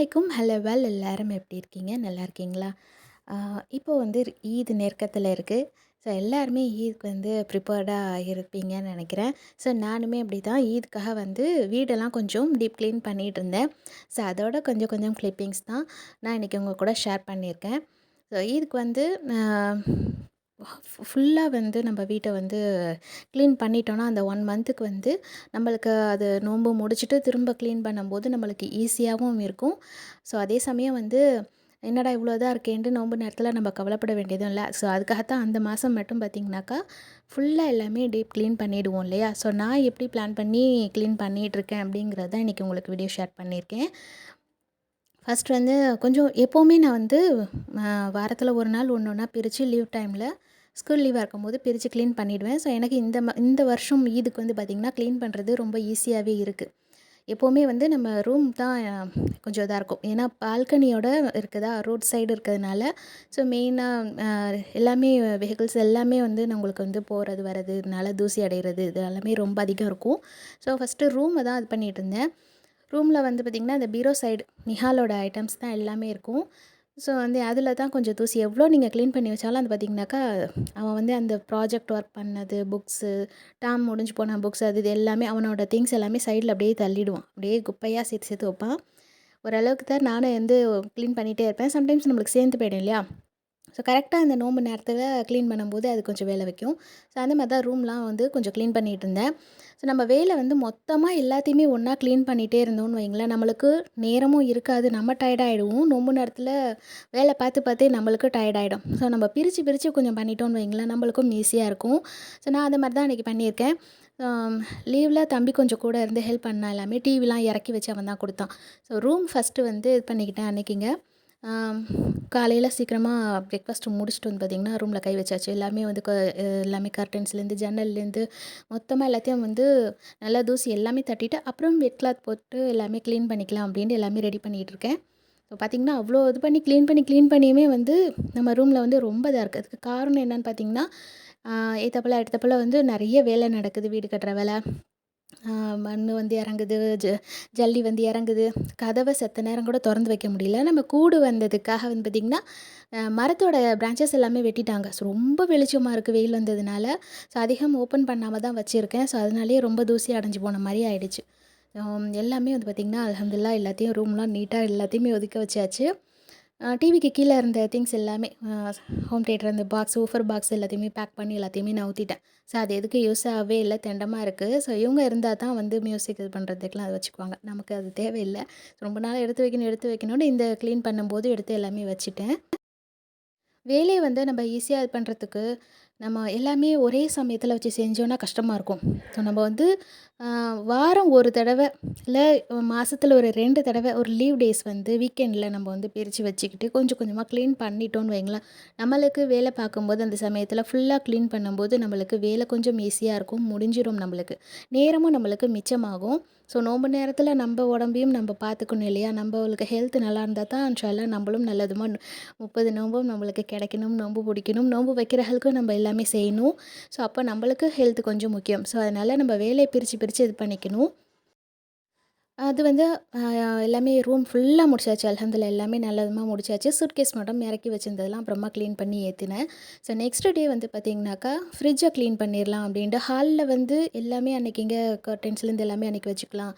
அலைக்கும் hello well எல்லோரும் எப்படி இருக்கீங்க? நல்லா இருக்கீங்களா? இப்போ வந்து ஈத் நெருக்கத்தில் இருக்குது ஸோ எல்லாருமே ஈதுக்கு வந்து ப்ரிப்பேர்டாக இருப்பீங்கன்னு நினைக்கிறேன். ஸோ நானுமே அப்படி தான் ஈதுக்காக வந்து வீடெல்லாம் கொஞ்சம் டீப் க்ளீன் பண்ணிகிட்டு இருந்தேன் ஸோ அதோட கொஞ்சம் கொஞ்சம் கிளிப்பிங்ஸ் தான் நான் இன்றைக்கி உங்கள் கூட ஷேர் பண்ணியிருக்கேன். ஸோ ஈதுக்கு வந்து ஃபுல்லாக வந்து நம்ம வீட்டை வந்து க்ளீன் பண்ணிட்டோன்னா அந்த ஒன் மந்த்துக்கு வந்து நம்மளுக்கு அது நோன்பு முடிச்சுட்டு திரும்ப க்ளீன் பண்ணும்போது நம்மளுக்கு ஈஸியாகவும் இருக்கும். ஸோ அதே சமயம் வந்து என்னடா இவ்வளோ இதாக இருக்கேன்ட்டு நோன்பு நேரத்தில் நம்ம கவலைப்பட வேண்டியதும் இல்லை. ஸோ அதுக்காகத்தான் அந்த மாதம் மட்டும் பார்த்திங்கனாக்கா ஃபுல்லாக எல்லாமே டீப் க்ளீன் பண்ணிவிடுவோம் இல்லையா? ஸோ நான் எப்படி பிளான் பண்ணி க்ளீன் பண்ணிகிட்ருக்கேன் அப்படிங்கிறத இன்றைக்கி உங்களுக்கு வீடியோ ஷேர் பண்ணியிருக்கேன். ஃபஸ்ட் வந்து கொஞ்சம் எப்போவுமே நான் வந்து வாரத்தில் ஒரு நாள் ஒன்று ஒன்றா பிரித்து லீவ் டைமில் ஸ்கூல் லீவாக இருக்கும்போது பிரித்து க்ளீன் பண்ணிவிடுவேன் ஸோ எனக்கு இந்த ம இந்த வருஷம் ஈதுக்கு வந்து பார்த்திங்கன்னா க்ளீன் பண்ணுறது ரொம்ப ஈஸியாகவே இருக்குது எப்போவுமே வந்து நம்ம ரூம் தான் கொஞ்சம் இதாக இருக்கும். ஏன்னா பால்கனியோட இருக்குதா ரோட் சைடு இருக்கிறதுனால ஸோ மெயினாக எல்லாமே வெஹிக்கிள்ஸ் எல்லாமே வந்து நம்மளுக்கு வந்து போகிறது வர்றதுனால தூசி அடைகிறது இது எல்லாமே ரொம்ப அதிகம் இருக்கும். ஸோ ஃபஸ்ட்டு ரூமை தான் இது பண்ணிகிட்டு இருந்தேன். ரூமில் வந்து பார்த்திங்கன்னா இந்த பீரோ சைடு நிஹாலோட ஐட்டம்ஸ் தான் எல்லாமே இருக்கும். ஸோ வந்து அதில் தான் கொஞ்சம் தூசி எவ்வளோ நீங்கள் க்ளீன் பண்ணி வச்சாலும் அது பார்த்திங்கனாக்கா அவன் வந்து அந்த ப்ராஜெக்ட் ஒர்க் பண்ணது புக்ஸு டாம் முடிஞ்சு போன புக்ஸ் அது இது எல்லாமே அவனோட திங்ஸ் எல்லாமே சைடில் அப்படியே தள்ளிடுவான். அப்படியே குப்பையாக சேர்த்து சேர்த்து வைப்பான். ஓரளவுக்கு தான் நானும் வந்து க்ளீன் பண்ணிகிட்டே இருப்பேன். சம்டைம்ஸ் நம்மளுக்கு சேர்ந்து போயிடும் இல்லையா? ஸோ கரெக்டாக அந்த நோம்பு நேரத்தில் க்ளீன் பண்ணும்போது அது கொஞ்சம் வேலை வைக்கும். ஸோ அந்த மாதிரி தான் ரூம்லாம் வந்து கொஞ்சம் க்ளீன் பண்ணிகிட்டு இருந்தேன். ஸோ நம்ம வேலை வந்து மொத்தமாக எல்லாத்தையுமே ஒன்றா க்ளீன் பண்ணிகிட்டே இருந்தோம்னு வைங்களேன். நம்மளுக்கு நேரமும் இருக்காது. நம்ம டயர்டாகிடுவோம் நோம்பு நேரத்தில் வேலை பார்த்து பார்த்தே நம்மளுக்கு டயர்டாகிடும் ஸோ நம்ம பிரித்து பிரித்து கொஞ்சம் பண்ணிட்டோம்னு வைங்களேன். நம்மளுக்கும் ஈஸியாக இருக்கும். ஸோ நான் அந்த மாதிரி தான் அன்றைக்கி பண்ணியிருக்கேன். லீவில் தம்பி கொஞ்சம் கூட இருந்து ஹெல்ப் பண்ணால் எல்லாமே டிவிலாம் இறக்கி வச்சு அவன் தான் கொடுத்தான். ஸோ ரூம் ஃபஸ்ட்டு வந்து இது பண்ணிக்கிட்டேன் அன்றைக்கிங்க காலையில் சீக்கிரமாக ப்ரேக்ஃபாஸ்ட் முடிச்சுட்டு வந்து பார்த்திங்கன்னா ரூமில் கை வச்சாச்சு. எல்லாமே வந்து க எல்லாமே கர்டன்ஸ்லேருந்து ஜன்னல்லேருந்து மொத்தமாக எல்லாத்தையும் வந்து நல்லா தூசி எல்லாமே தட்டிட்டு அப்புறம் வெட் கிளாத் போட்டு எல்லாமே க்ளீன் பண்ணிக்கலாம் அப்படின்ட்டு எல்லாமே ரெடி பண்ணிகிட்டு இருக்கேன். இப்போ பார்த்திங்கன்னா அவ்வளோ இது பண்ணி க்ளீன் பண்ணி க்ளீன் பண்ணியுமே வந்து நம்ம ரூமில் வந்து ரொம்ப இதாக இருக்குது அதுக்கு காரணம் என்னென்னு பார்த்திங்கன்னா ஏற்றப்பல எடுத்தப்பல வந்து நிறைய வேலை நடக்குது வீடு கட்டுற வேலை. மண் வந்து இறங்குது ஜ ஜல்லி வந்து இறங்குது. கதவை செத்த நேரம் கூட திறந்து வைக்க முடியல. நம்ம கூடு வந்ததுக்காக வந்து பார்த்திங்கன்னா மரத்தோட பிரான்ச்சஸ் எல்லாமே வெட்டிட்டாங்க. ஸோ ரொம்ப வெளிச்சமாக இருக்குது வெயில் வந்ததுனால. ஸோ அதிகம் ஓப்பன் பண்ணாமல் தான் வச்சுருக்கேன். ஸோ அதனாலேயே ரொம்ப தூசி அடைஞ்சு போன மாதிரி ஆயிடுச்சு. எல்லாமே வந்து பார்த்திங்கன்னா அலமதுல்லா எல்லாத்தையும் ரூம்லாம் நீட்டாக எல்லாத்தையுமே ஒதுக்க வச்சாச்சு. டிவிக்கு கீழே இருந்த திங்ஸ் எல்லாமே ஹோம் தேட்டர் அந்த பாக்ஸ் ஊஃபர் பாக்ஸ் எல்லாத்தையுமே பேக் பண்ணி எல்லாத்தையுமே நான் ஊற்றிட்டேன் ஸோ அது எதுக்கு யூஸ் ஆகவே இல்லை தெண்டமாக இருக்குது ஸோ இவங்க இருந்தால் தான் வந்து மியூசிக் இது பண்ணுறதுக்கெலாம் அதை வச்சுக்குவாங்க. நமக்கு அது தேவையில்லை. ரொம்ப நாள் எடுத்து வைக்கணும் எடுத்து வைக்கணும்னு இந்த க்ளீன் பண்ணும்போது எடுத்து எல்லாமே வச்சுட்டேன். வேலையை வந்து நம்ம ஈஸியாக இது பண்ணுறதுக்கு நம்ம எல்லாமே ஒரே சமயத்தில் வச்சு செஞ்சோன்னா கஷ்டமாக இருக்கும். ஸோ நம்ம வந்து வாரம் ஒரு தடவை இல்லை மாதத்துல ஒரு ரெண்டு தடவை ஒரு லீவ் டேஸ் வந்து வீக்கெண்டில் நம்ம வந்து பிரித்து வச்சுக்கிட்டு கொஞ்சம் கொஞ்சமாக க்ளீன் பண்ணிட்டோன்னு வைங்களேன். நம்மளுக்கு வேலை பார்க்கும்போது அந்த சமயத்தில் ஃபுல்லாக க்ளீன் பண்ணும்போது நம்மளுக்கு வேலை கொஞ்சம் ஈஸியாக இருக்கும் முடிஞ்சிடும் நம்மளுக்கு. நேரமும் நம்மளுக்கு மிச்சமாகும். ஸோ நோம்பு நேரத்தில் நம்ம உடம்பையும் நம்ம பார்த்துக்கணும் இல்லையா? நம்மளுக்கு ஹெல்த் நல்லா இருந்தால் தான் இன்ஷால்லா நம்மளும் நல்லதுமாக முப்பது நோம்பும் நம்மளுக்கு கிடைக்கணும் நோம்பு பிடிக்கணும் நோம்பு வைக்கிறவர்களுக்கும் நம்ம எல்லாம் எல்லாமே செய்யணும். ஸோ அப்போ நம்மளுக்கு ஹெல்த் கொஞ்சம் முக்கியம். ஸோ அதனால் நம்ம வேலையை பிரித்து பிரித்து இது பண்ணிக்கணும். அது வந்து எல்லாமே ரூம் ஃபுல்லாக முடிச்சாச்சு. அலமதுல்லா எல்லாமே நல்லதுமாக முடிச்சாச்சு. சூட்கேஸ் மட்டும் இறக்கி வச்சுருந்ததுலாம் அப்புறமா க்ளீன் பண்ணி ஏற்றினேன் ஸோ நெக்ஸ்ட் டே வந்து பார்த்திங்கனாக்கா ஃப்ரிட்ஜை க்ளீன் பண்ணிடலாம் அப்படின்ட்டு ஹாலில் வந்து எல்லாமே அன்றைக்கி இங்கே கர்டன்ஸ்லேருந்து எல்லாமே அன்றைக்கி வச்சுக்கலாம்.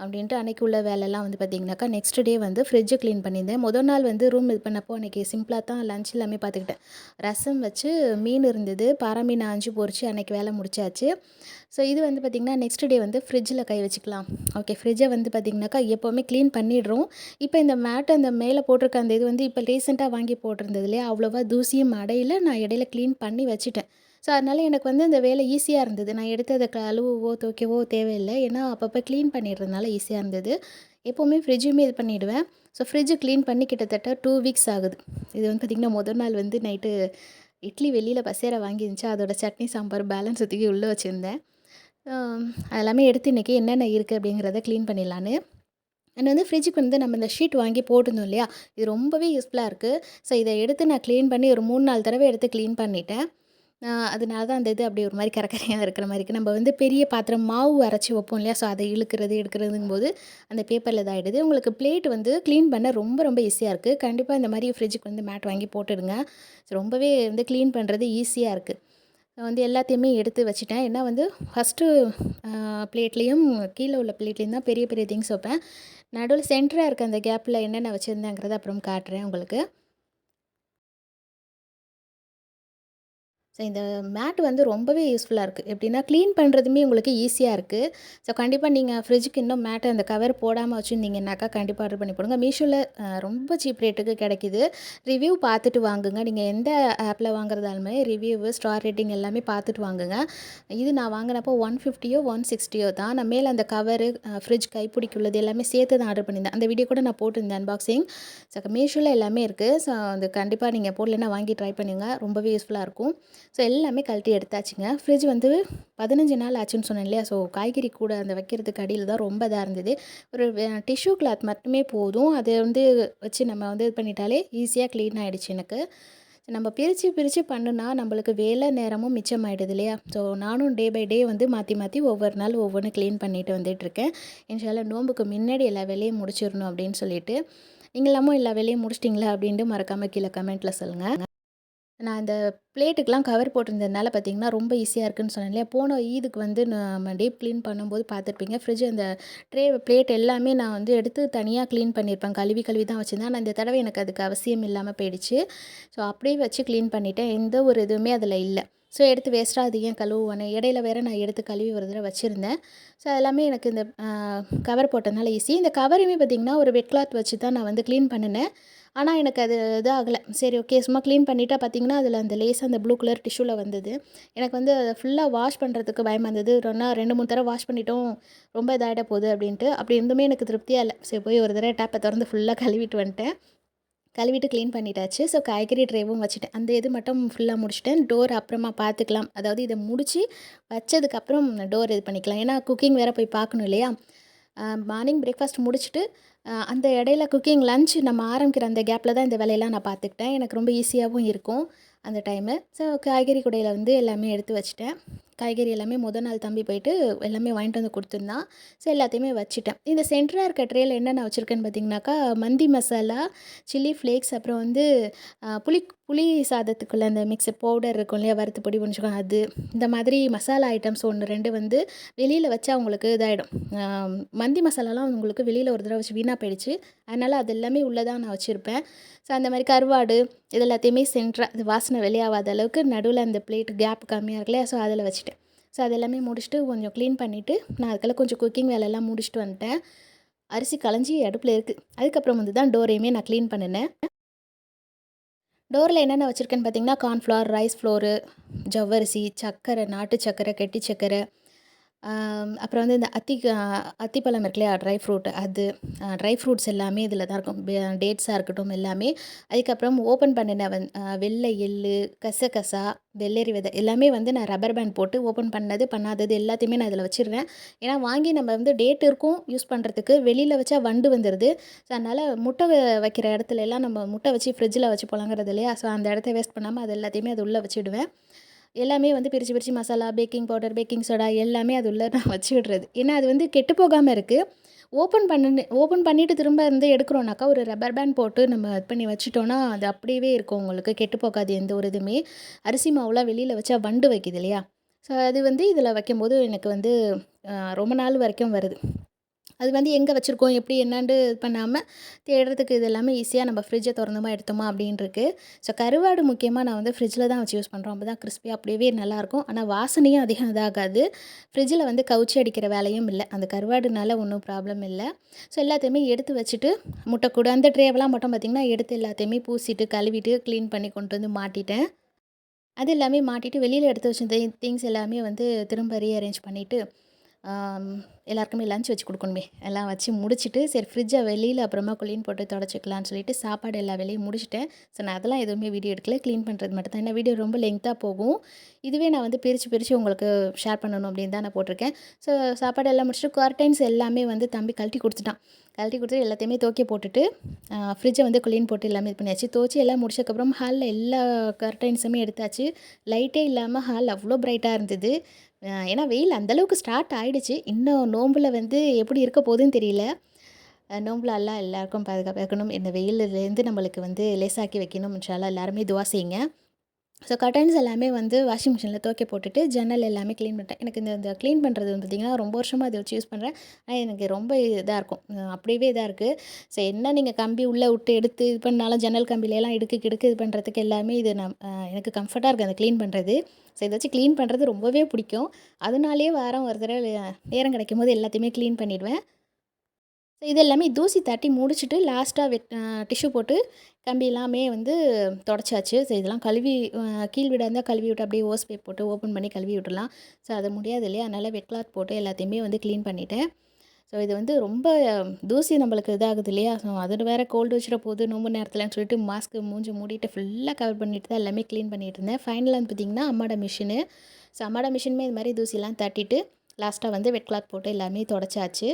அப்படின்ட்டு அன்றைக்கி உள்ள வேலைலாம் வந்து பார்த்திங்கனாக்கா நெக்ஸ்ட் டே வந்து ஃப்ரிட்ஜை க்ளீன் பண்ணியிருந்தேன். முதல் நாள் வந்து ரூம் இது பண்ணப்போ அன்றைக்கி சிம்பிளாக தான் லஞ்ச் எல்லாமே பார்த்துக்கிட்டேன் ரசம் வச்சு மீன் இருந்தது பாறை மீன் அஞ்சு பொறிச்சு அன்றைக்கி வேலை முடிச்சாச்சு. ஸோ இது வந்து பார்த்திங்கன்னா நெக்ஸ்ட் டே வந்து ஃப்ரிட்ஜில் கை வச்சுக்கலாம். ஓகே ஃப்ரிட்ஜை வந்து பார்த்திங்கனாக்கா எப்போவுமே க்ளீன் பண்ணிடுறோம். இப்போ இந்த மேட்டை அந்த மேலே போட்டிருக்க அந்த இது வந்து இப்போ ரீசெண்டாக வாங்கி போட்டிருந்தது இல்லையா? அவ்வளோவா தூசியும் அடையில் நான் இடையில க்ளீன் பண்ணி வச்சுட்டேன். ஸோ அதனால் எனக்கு வந்து அந்த வேலை ஈஸியாக இருந்தது. நான் எடுத்து அதை கழுவவோ துவைக்கவோ தேவையில்லை. ஏன்னா அப்பப்போ க்ளீன் பண்ணிடுறதுனால ஈஸியாக இருந்தது. எப்போவுமே ஃப்ரிட்ஜுமே இது பண்ணிவிடுவேன் ஸோ ஃப்ரிட்ஜு க்ளீன் பண்ணி கிட்டத்தட்ட டூ வீக்ஸ் ஆகுது. இது வந்து பார்த்திங்கன்னா முதல் நாள் வந்து நைட்டு இட்லி வெளியில் பசேர வாங்கியிருந்துச்சு. அதோடய சட்னி சாம்பார் பேலன்ஸ் தூக்கி உள்ளே வச்சுருந்தேன். அதெல்லாமே எடுத்து இன்றைக்கி என்னென்ன இருக்குது அப்படிங்கிறத க்ளீன் பண்ணிடலான்னு. அண்ட் வந்து ஃப்ரிட்ஜுக்கு வந்து நம்ம இந்த ஷீட் வாங்கி போட்டிருந்தோம் இல்லையா? இது ரொம்பவே யூஸ்ஃபுல்லாக இருக்குது ஸோ இதை எடுத்து நான் க்ளீன் பண்ணி ஒரு மூணு நாலு தடவை எடுத்து க்ளீன் பண்ணிட்டேன். அதனால தான் அந்த இது அப்படி ஒரு மாதிரி கரக்கரையாக இருக்கிற மாதிரி இருக்குது நம்ம வந்து பெரிய பாத்திரம் மாவு அரைச்சி வைப்போம் இல்லையா? ஸோ அதை இழுக்கிறது, எடுக்கிறதுங்கும்போது அந்த பேப்பரில் இதாயிடுது. உங்களுக்கு பிளேட் வந்து க்ளீன் பண்ண ரொம்ப ரொம்ப ஈஸியாக இருக்குது கண்டிப்பாக இந்த மாதிரி ஃப்ரிட்ஜுக்கு வந்து மேட் வாங்கி போட்டுடுங்க. ரொம்பவே வந்து க்ளீன் பண்ணுறது ஈஸியாக இருக்குது நான் வந்து எல்லாத்தையுமே எடுத்து வச்சுட்டேன். ஏன்னா வந்து ஃபஸ்ட்டு பிளேட்லேயும் கீழே உள்ள பிளேட்லேயும் தான் பெரிய பெரிய திங்ஸ் வைப்பேன். நடுவில் சென்டராக இருக்க அந்த கேப்பில் என்னென்ன வச்சுருந்தேங்கிறத அப்புறம் காட்டுறேன் உங்களுக்கு. ஸோ இந்த மேட் வந்து ரொம்பவே யூஸ்ஃபுல்லாக இருக்குது எப்படின்னா க்ளீன் பண்ணுறதுமே உங்களுக்கு ஈஸியாக இருக்குது ஸோ கண்டிப்பாக நீங்கள் ஃப்ரிட்ஜுக்கு இன்னும் மேட்டை அந்த கவர் போடாமல் வச்சுருந்தீங்கன்னாக்கா கண்டிப்பாக ஆர்டர் பண்ணி போடுங்க. மீஷோவில் ரொம்ப சீப் ரேட்டுக்கு கிடைக்குது. ரிவ்யூ பார்த்துட்டு வாங்குங்க. நீங்கள் எந்த ஆப்பில் வாங்குறதாலுமே ரிவ்யூவு, ஸ்டார் ரேட்டிங் எல்லாமே பார்த்துட்டு வாங்குங்க. இது நான் வாங்கினப்போ ஒன் ஃபிஃப்டியோ ஒன் சிக்ஸ்டியோ தான். நான் மேலே அந்த கவரு, ஃப்ரிட்ஜ் கைப்பிடிக்குள்ளது எல்லாமே சேர்த்து தான் ஆர்டர் பண்ணியிருந்தேன். அந்த வீடியோ கூட நான் போட்டிருந்தேன் அன்பாக்சிங். ஸோ மீஷோவில் எல்லாமே இருக்குது ஸோ அது கண்டிப்பாக நீங்கள் போடலன்னா வாங்கி ட்ரை பண்ணுங்கள் ரொம்பவே யூஸ்ஃபுல்லாக இருக்கும். ஸோ எல்லாமே கழட்டி எடுத்தாச்சுங்க. ஃப்ரிட்ஜ் வந்து 15 நாள் ஆச்சுன்னு சொன்னேன் இல்லையா? ஸோ காய்கறி கூட அந்த வைக்கிறதுக்கு அடியில் தான் ரொம்ப இதாக இருந்தது. ஒரு டிஷ்யூ கிளாத் மட்டுமே போதும். அதை வந்து வச்சு நம்ம வந்து இது பண்ணிட்டாலே ஈஸியாக க்ளீன் ஆகிடுச்சு எனக்கு. நம்ம பிரித்து பிரித்து பண்ணுனா நம்மளுக்கு வேலை நேரமும் மிச்சமாயிடுது இல்லையா? ஸோ நானும் டே பை டே வந்து மாற்றி மாற்றி ஒவ்வொரு நாள் ஒவ்வொன்று க்ளீன் பண்ணிட்டு வந்துட்டுருக்கேன். இன்ஷால்லா நோம்புக்கு முன்னாடி எல்லா வேலையும் முடிச்சிடணும் அப்படின்னு சொல்லிட்டு. நீங்களாமும் எல்லா வேலையும் முடிச்சிட்டிங்களா? அப்படின்ட்டு மறக்காமல் கீழே கமெண்ட்டில் சொல்லுங்கள் நான் இந்த பிளேட்டுக்கெலாம் கவர் போட்டிருந்ததுனால பார்த்தீங்கன்னா, ரொம்ப ஈஸியாக இருக்குன்னு சொன்னேன் இல்லையா? போன ஈதுக்கு வந்து நம்ம டீப் க்ளீன் பண்ணும்போது பார்த்துருப்பீங்க. ஃப்ரிட்ஜ் அந்த ட்ரே, பிளேட் எல்லாமே நான் வந்து எடுத்து தனியாக க்ளீன் பண்ணியிருப்பேன். கழுவி கழுவி தான் வச்சுருந்தேன் ஆனால் இந்த தடவை எனக்கு அதுக்கு அவசியம் இல்லாமல் போயிடுச்சு. ஸோ அப்படியே வச்சு க்ளீன் பண்ணிட்டேன். எந்த ஒரு இதுவுமே அதில் இல்லை ஸோ எடுத்து வேஸ்ட்டாக அது ஏன் கழுவுவேன்னு இடையில வேறு நான் எடுத்து கழுவி ஒரு தடவை வச்சுருந்தேன் ஸோ எல்லாமே எனக்கு இந்த கவர் போட்டதுனால ஈஸி. இந்த கவரையுமே பார்த்தீங்கன்னா, ஒரு வெட் கிளாத் வச்சு தான் நான் வந்து க்ளீன் பண்ணினேன் ஆனால் எனக்கு அது இது ஆகலை சரி ஓகே சும்மா க்ளீன் பண்ணிட்டா பார்த்தீங்கன்னா, அதில் அந்த லேஸ் அந்த ப்ளூ கலர் டிஷ்யூல வந்தது. எனக்கு வந்து அதை ஃபுல்லாக வாஷ் பண்ணுறதுக்கு பயமாக இருந்தது. ரொன்னா 2, 3 தடவ வாஷ் பண்ணிட்டோம். ரொம்ப இதாகிட போகுது அப்படின்ட்டு. அப்படி இருந்துமே எனக்கு திருப்தியாக இல்லை சரி போய் ஒரு தடவை டேப்பை திறந்து ஃபுல்லாக கழுவிட்டு வந்துட்டேன். கழுவிட்டு க்ளீன் பண்ணிட்டாச்சு. ஸோ காய்கறி ட்ரைவும் வச்சுட்டேன். அந்த இது மட்டும் ஃபுல்லாக முடிச்சுட்டேன். டோர் அப்புறமா பார்த்துக்கலாம். அதாவது இதை முடித்து வச்சதுக்கப்புறம் டோர் இது பண்ணிக்கலாம். ஏன்னா குக்கிங் வேறு போய் பார்க்கணும் இல்லையா? மார்னிங் பிரேக்ஃபாஸ்ட் முடிச்சுட்டு, அந்த இடையில குக்கிங் லஞ்ச் நம்ம ஆரம்பிக்கிற அந்த கேப்பில் தான் இந்த வேலையெல்லாம் நான் பார்த்துக்கிட்டேன். எனக்கு ரொம்ப ஈஸியாகவும் இருக்கும் அந்த டைமு. ஸோ காய்கறி குடையில் வந்து எல்லாமே எடுத்து வச்சுட்டேன். காய்கறி எல்லாமே முதல் நாள் தம்பி போயிட்டு எல்லாமே வாங்கிட்டு வந்து கொடுத்துருந்தான் ஸோ எல்லாத்தையுமே வச்சுட்டேன். இந்த சென்ட்ராக இருக்க ட்ரேல என்னென்ன வச்சுருக்கேன்னு பார்த்தீங்கன்னாக்கா, மந்தி மசாலா, சில்லி ஃப்ளேக்ஸ் அப்புறம் வந்து புளி புளி சாதத்துக்குள்ளே அந்த மிக்ஸ் பவுடர் இருக்கும் இல்லையா? வறுத்து பொடி பண்ணிச்சுக்கோங்க அது. இந்த மாதிரி மசாலா ஐட்டம்ஸ் 1, 2 வந்து வெளியில் வச்சு அவங்களுக்கு இதாகிடும் மந்தி மசாலாலாம் உங்களுக்கு வெளியில் ஒரு தடவை வச்சு வீணாக போயிடுச்சு. அதனால் அது எல்லாமே உள்ளே தான் நான் வச்சுருப்பேன் ஸோ அந்த மாதிரி கருவாடு இது எல்லாத்தையுமே சென்ட்ராக அது வாசனை வெளியாகாத அளவுக்கு நடுவில் அந்த பிளேட் கேப் கம்மியாக இருக்குல்லையா ஸோ அதில் வச்சு ஸோ அது எல்லாமே முடிச்சுட்டு கொஞ்சம் க்ளீன் பண்ணிவிட்டு நான் அதுக்கெல்லாம் கொஞ்சம் குக்கிங் வேலையெல்லாம் முடிச்சுட்டு வந்துட்டேன். அரிசி களைஞ்சி அடுப்பில் இருக்குது அதுக்கப்புறம் வந்து தான் டோரையுமே நான் க்ளீன் பண்ணினேன் டோரில் என்னென்ன வச்சுருக்கேன்னு பார்த்தீங்கன்னா, கார்ன்ஃப்ளவர், ரைஸ் ஃப்ளோரு, ஜவ்வரிசி, சர்க்கரை, நாட்டு சர்க்கரை, கெட்டி சர்க்கரை, அப்புறம் வந்து இந்த அத்தி அத்திப்பழம் இருக்கு இல்லையா? ட்ரை ஃப்ரூட் அது. ட்ரை ஃப்ரூட்ஸ் எல்லாமே இதில் தான் இருக்கும். டேட்ஸாக இருக்கட்டும் எல்லாமே. அதுக்கப்புறம் ஓப்பன் பண்ணின வந் வெள்ளை எள்ளு, கசகசா, வெள்ளரி விதை எல்லாமே வந்து நான் ரப்பர் பேண்ட் போட்டு ஓப்பன் பண்ணது, பண்ணாதது எல்லாத்தையுமே நான் இதில் வச்சுருவேன். ஏன்னா வாங்கி நம்ம வந்து டேட் இருக்கும் யூஸ் பண்ணுறதுக்கு. வெளியில் வச்சா வண்டு வந்துடுது ஸோ அதனால் முட்டை வைக்கிற இடத்துல எல்லாம் நம்ம முட்டை வச்சு ஃப்ரிட்ஜில் வச்சு போலாங்கிறது இல்லையா? ஸோ அந்த இடத்த வேஸ்ட் பண்ணாமல் அது எல்லாத்தையுமே அது உள்ளே வச்சுடுவேன். எல்லாமே வந்து பிரிச்சு பிரித்து masala, baking powder, baking soda எல்லாமே அது உள்ள நான் வச்சு விடுறது. ஏன்னா அது வந்து கெட்டு போகாமல் இருக்குது ஓப்பன் பண்ணு ஓப்பன் பண்ணிவிட்டு திரும்ப வந்து எடுக்கிறோன்னாக்கா ஒரு ரப்பர் பேண்ட் போட்டு நம்ம இது பண்ணி வச்சுட்டோன்னா அது அப்படியே இருக்கும் உங்களுக்கு. கெட்டு போகாது எந்த ஒரு இதுவுமே. அரிசி மாவுலாம் வெளியில் வச்சா வண்டு வைக்குது இல்லையா? ஸோ அது வந்து இதில் வைக்கும்போது எனக்கு வந்து ரொம்ப நாள் வரைக்கும் வருது. அது வந்து எங்கே வச்சுருக்கோம் எப்படி என்னான்னு இது தேடுறதுக்கு இது எல்லாமே ஈஸியாக நம்ம ஃப்ரிட்ஜை தொறந்தோமா, எடுத்தோமா அப்படின்ருக்கு ஸோ கருவாடு முக்கியமாக நான் வந்து ஃப்ரிட்ஜில் தான் வச்சு யூஸ் பண்ணுறோம் அப்போ தான் கிரிஸ்பியா அப்படியே நல்லாயிருக்கும். ஆனால் வாசனையும் அதிகம் இதாகாது. ஃப்ரிட்ஜில் வந்து கவுச்சி அடிக்கிற வேலையும் இல்லை அந்த கருவாடுனால ஒன்றும் ப்ராப்ளம் இல்லை ஸோ எல்லாத்தையுமே எடுத்து வச்சுட்டு, முட்டைக்கூடு அந்த ட்ரேவெல்லாம் மட்டும் பார்த்திங்கன்னா எடுத்து எல்லாத்தையுமே பூசிட்டு, கழுவிட்டு, க்ளீன் பண்ணி கொண்டு வந்து மாட்டிட்டேன். அது எல்லாமே மாட்டிட்டு வெளியில் எடுத்து வச்சிருந்த திங்ஸ் எல்லாமே வந்து திரும்ப ரீஅரேஞ்ச் பண்ணிவிட்டு எல்லாருக்குமே லஞ்ச் வச்சு கொடுக்கணுமே. எல்லாம் வச்சு முடிச்சுட்டு சரி ஃப்ரிட்ஜை வெளியில் அப்புறமா குளீன் போட்டு தொடச்சிக்கலாம்னு சொல்லிட்டு சாப்பாடு எல்லா வேலையும் முடிச்சுட்டேன். ஸோ நான் அதெல்லாம் எதுவுமே வீடியோ எடுக்கல. க்ளீன் பண்ணுறது மட்டும் தான் ஏன்னா வீடியோ ரொம்ப லெங்க்த்தாக போகும். இதுவே நான் வந்து பிரித்து பிரித்து உங்களுக்கு ஷேர் பண்ணணும் அப்படின்னு தான் நான் போட்டிருக்கேன். ஸோ சாப்பாடு எல்லாம் முடிச்சுட்டு குவார்டைன்ஸ் எல்லாமே வந்து தம்பி கழட்டி கொடுத்துட்டான். கழட்டி கொடுத்து எல்லாத்தையுமே தோக்கி போட்டுட்டு ஃப்ரிட்ஜை வந்து க்ளீன் போட்டு எல்லாமே இது பண்ணியாச்சு. தோச்சி எல்லாம் முடிச்சதுக்கப்புறம் ஹாலில் எல்லா கர்டைன்ஸுமே எடுத்தாச்சு. லைட்டே இல்லாமல் ஹால் அவ்வளோ ப்ரைட்டாக இருந்தது. ஏன்னா வெயில் அந்தளவுக்கு ஸ்டார்ட் ஆகிடுச்சு இன்னும் நோம்பில் வந்து எப்படி இருக்க போகுதுன்னு தெரியல. நோம்பில் எல்லாம் எல்லாருக்கும் பாதுகாப்பாக இருக்கணும் இந்த வெயிலிலேருந்து நம்மளுக்கு வந்து லேசாக்கி வைக்கணும். இன்ஷால்லா எல்லாருமே துவா செய்யுங்க. ஸோ கர்டைன்ஸ் எல்லாமே வந்து வாஷிங் மிஷினில் துவைக்க போட்டுட்டு ஜன்னல் எல்லாமே க்ளீன் பண்ணிட்டேன். எனக்கு இந்த இந்த க்ளீன் பண்ணுறது வந்து பார்த்திங்கன்னா ரொம்ப வருஷமாக அதை வச்சு யூஸ் பண்ணுறேன் ஆனால் எனக்கு ரொம்ப இதாக இருக்கும். அப்படியே இதாக இருக்குது ஸோ என்ன நீங்கள் கம்பி உள்ளே விட்டு எடுத்து இது பண்ணாலும் ஜன்னல் கம்பிலெலாம் இடுக்கு கிடுக்கு இது பண்ணுறதுக்கு எல்லாமே இது நம் எனக்கு கம்ஃபர்ட்டாக இருக்குது அந்த க்ளீன் பண்ணுறது ஸோ இதை வச்சு க்ளீன் பண்ணுறது ரொம்பவே பிடிக்கும். அதனாலேயே வாரம் ஒரு தடவை நேரம் கிடைக்கும் போது எல்லாத்தையுமே க்ளீன் பண்ணிடுவேன். ஸோ இது எல்லாமே தூசி தட்டி முடிச்சுட்டு லாஸ்ட்டாக வெட் டிஷ்யூ போட்டு கம்பி எல்லாமே வந்து தொடச்சாச்சு. ஸோ இதெல்லாம் கழுவி கீழ் வீடாக இருந்தால் கழுவி விட்டு அப்படியே ஓஸ் பேப் போட்டு ஓப்பன் பண்ணி கழுவி விட்டுலாம் ஸோ அது முடியாது இல்லையா? அதனால் வெட் கிளாத் போட்டு எல்லாத்தையுமே வந்து க்ளீன் பண்ணிவிட்டேன் ஸோ இது வந்து ரொம்ப தூசி நம்மளுக்கு இதாகுது இல்லையா? ஸோ அது வேறு கோல்டு வச்சிட போகுது நோம்பு நேரத்தில்னு சொல்லிட்டு மாஸ்க்கு மூஞ்சி மூடிட்டு ஃபுல்லாக கவர் பண்ணிட்டு தான் எல்லாமே க்ளீன் பண்ணிட்டு இருந்தேன். ஃபைனலாக வந்து பார்த்திங்கன்னா அம்மாட மிஷினு ஸோ அம்மாட மிஷினுமே இது மாதிரி தூசிலாம் தட்டிட்டு லாஸ்ட்டாக வந்து வெட் கிளாத் போட்டு எல்லாமே தொடச்சாச்சு.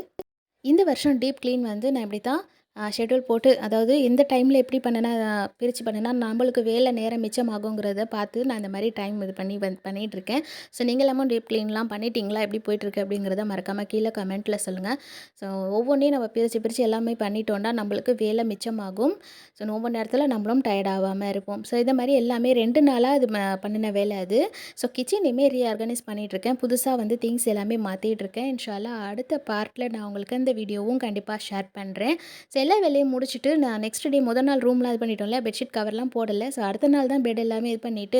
இந்த வருஷம் டீப் க்ளீன் வந்து நான் இப்படி தான் ஷெட்யூல் போட்டு அதாவது எந்த டைமில் எப்படி பண்ணினா பிரித்து பண்ணினா நம்மளுக்கு வேலை நேரம் மிச்சமாகுங்கிறத பார்த்து நான் இந்த மாதிரி டைம் இது பண்ணி வந்து பண்ணிகிட்ருக்கேன் ஸோ நீங்கள் அமௌண்ட் டீப் க்ளீன்லாம் பண்ணிட்டீங்களா? எப்படி போயிட்டுருக்கு அப்படிங்கிறத மறக்காமல் கீழே கமெண்ட்டில் சொல்லுங்கள் ஸோ ஒவ்வொன்றையும் நம்ம பிரித்து பிரித்து எல்லாமே பண்ணிட்டோம்னா நம்மளுக்கு வேலை மிச்சமாகும். ஸோ ஒவ்வொரு நேரத்தில் நம்மளும் டயர்ட் ஆகாமல் இருப்போம். ஸோ இந்த மாதிரி எல்லாமே ரெண்டு நாளாக இது ம- பண்ணின வேலை அது. ஸோ கிச்சன் இனிமேல் ரீஆர்கனைஸ் பண்ணிகிட்ருக்கேன் புதுசாக வந்து திங்ஸ் எல்லாமே மாற்றிட்டுருக்கேன் இன்ஷால்லா அடுத்த பார்ட்டில் நான் உங்களுக்கு இந்த வீடியோவும் கண்டிப்பாக ஷேர் பண்ணுறேன் ஸோ எல்லா வேலையும் முடிச்சுட்டு நான் நெக்ஸ்ட் டே முதல் நாள் ரூம்லாம் இது பண்ணிட்டோம்ல பெட்ஷீட் கவர்லாம் போடலை. ஸோ அடுத்த நாள் தான் பெட் எல்லாமே இது பண்ணிவிட்டு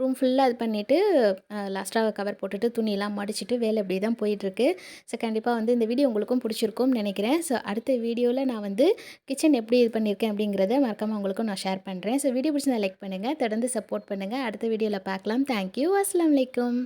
ரூம் ஃபுல்லாக இது பண்ணிவிட்டு லாஸ்ட்டாக கவர் போட்டுட்டு துணியெல்லாம் மடிச்சுட்டு வேலை இப்படி தான் போயிட்டுருக்கு. ஸோ கண்டிப்பாக வந்து இந்த வீடியோ உங்களுக்கும் பிடிச்சிருக்கும்னு நினைக்கிறேன். ஸோ அடுத்த வீடியோவில் நான் வந்து கிச்சன் எப்படி இது பண்ணியிருக்கேன் அப்படிங்கிறத மறக்காமல் உங்களுக்கும் நான் ஷேர் பண்ணுறேன் ஸோ வீடியோ பிடிச்சி லைக் பண்ணுங்கள் தொடர்ந்து சப்போர்ட் பண்ணுங்கள் அடுத்த வீடியோவில் பார்க்கலாம். தேங்க்யூ அஸ்லாம் வலைக்கம்